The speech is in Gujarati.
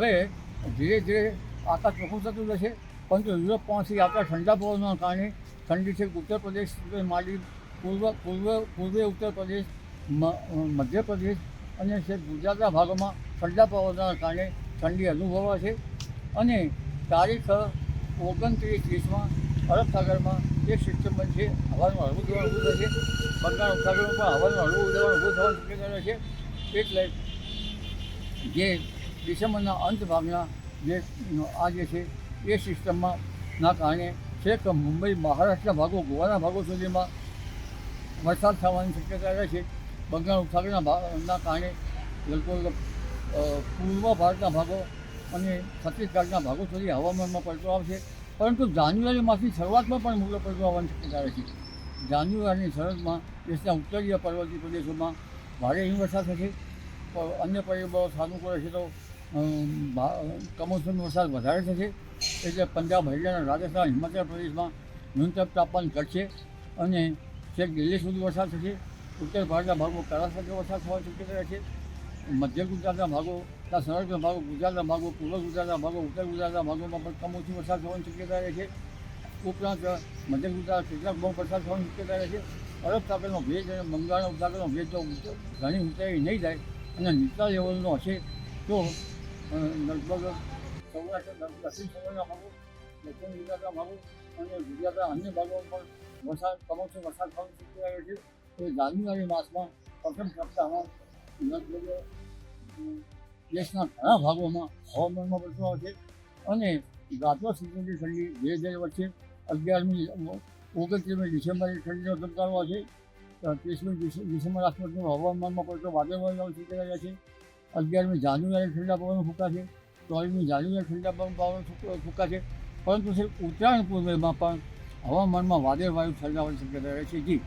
હવે ધીરે ધીરે આકાશ ચોખ્ખું થતું જશે પરંતુ યુરોપ પહોંચી આવતા ઠંડા પવનના કારણે ઠંડી છે. ઉત્તર પ્રદેશ માંડી પૂર્વ પૂર્વ, પૂર્વે ઉત્તર પ્રદેશ મધ્યપ્રદેશ અને છે ગુજરાતના ભાગોમાં ઠંડા પવનના કારણે ઠંડી અનુભવાય છે. અને તારીખ ઓગણત્રીસ ત્રીસમાં અરબ સાગરમાં એક સિસ્ટમ બનશે હવાનું હળવું દબાણ ઊભું થશે બંગાળ ઉપસાગરમાં પણ હવાનું હળવું દબાણ ઊભું થવાની શક્યતા છે. એટલે જે ડિસેમ્બરના અંત ભાગના જે આ જે છે, એ સિસ્ટમમાં ના કારણે છેક મુંબઈ, મહારાષ્ટ્રના ભાગો, ગોવાના ભાગો સુધીમાં વરસાદ થવાની શક્યતા રહે છે. બંગાળ ઉપસાગરના ભાગના કારણે લગભગ પૂર્વ ભારતના ભાગો અને છત્તીસગઢના ભાગો સુધી હવામાનમાં પડતો આવશે. પરંતુ જાન્યુઆરીમાંથી શરૂઆતમાં પણ મોટો પડતો આવવાની શક્યતા રહે છે. જાન્યુઆરીની શરૂઆતમાં દેશના ઉત્તરીય પર્વતીય પ્રદેશોમાં ભારે હિમવર્ષા થશે. અન્ય પરિબળો સાનુકૂળ હશે તો કમોસમી વરસાદ વધારે થશે, એટલે પંજાબ, હરિયાણા, રાજસ્થાન, હિમાચલ પ્રદેશમાં ન્યૂનતમ તાપમાન ઘટશે અને છેક દિલ્હી સુધી વરસાદ થશે. ઉત્તર ભારતના ભાગો કરા સાથે વરસાદ થવાની શક્યતા રહેશે મધ્ય ગુજરાતના ભાગો, ના, સૌરાષ્ટ્રના ભાગો, ગુજરાતના ભાગો, પૂર્વ ગુજરાતના ભાગો, ઉત્તર ગુજરાતના ભાગોમાં પણ કમોસમી વરસાદ થવાની શક્યતા રહે છે. ઉપરાંત, મધ્ય ગુજરાત કેટલાક બહુ વરસાદ થવાની શક્યતા રહે છે. અરબ સાગરનો ભેજ અને બંગાળના ઉપસાગરનો ભેજ જો ઘણી ઊંચાઈ નહીં જાય અને નીચલા લેવલનો હશે તો લગભગ સૌરાષ્ટ્ર દક્ષિણ સૌરાષ્ટ્રના ભાગો, દક્ષિણ ગુજરાતના ભાગો અને ગુજરાતના અન્ય ભાગોમાં પણ વરસાદ, કમોસમી વરસાદ થવાની શક્યતા રહે છે. તો જાન્યુઆરી માસમાં પ્રથમ સપ્તાહમાં લગભગ દેશના ઘણા ભાગોમાં હવામાનમાં બદલાવ છે અને રાતો સુધીની ઠંડી બે હજાર વચ્ચે અગિયારમી, ઓગણત્રીસમી ડિસેમ્બરની ઠંડીનો ધબકારો છે, ત્રીસમી ડિસેમ્બર આસપાસનું હવામાનમાં પડતો વાદળવાળો શક્યતા રહ્યા છે. અગિયારમી જાન્યુઆરી ઠંડા પવનો ફૂંકાશે, ચોવીસમી જાન્યુઆરી ઠંડા પવન પવન ફૂંકા છે પરંતુ સિર્ફ ઉત્તરાયણ પૂર્વેમાં પણ હવામાનમાં વાદળ વાયુ સર્જાવાની શક્યતા રહે છે. જી.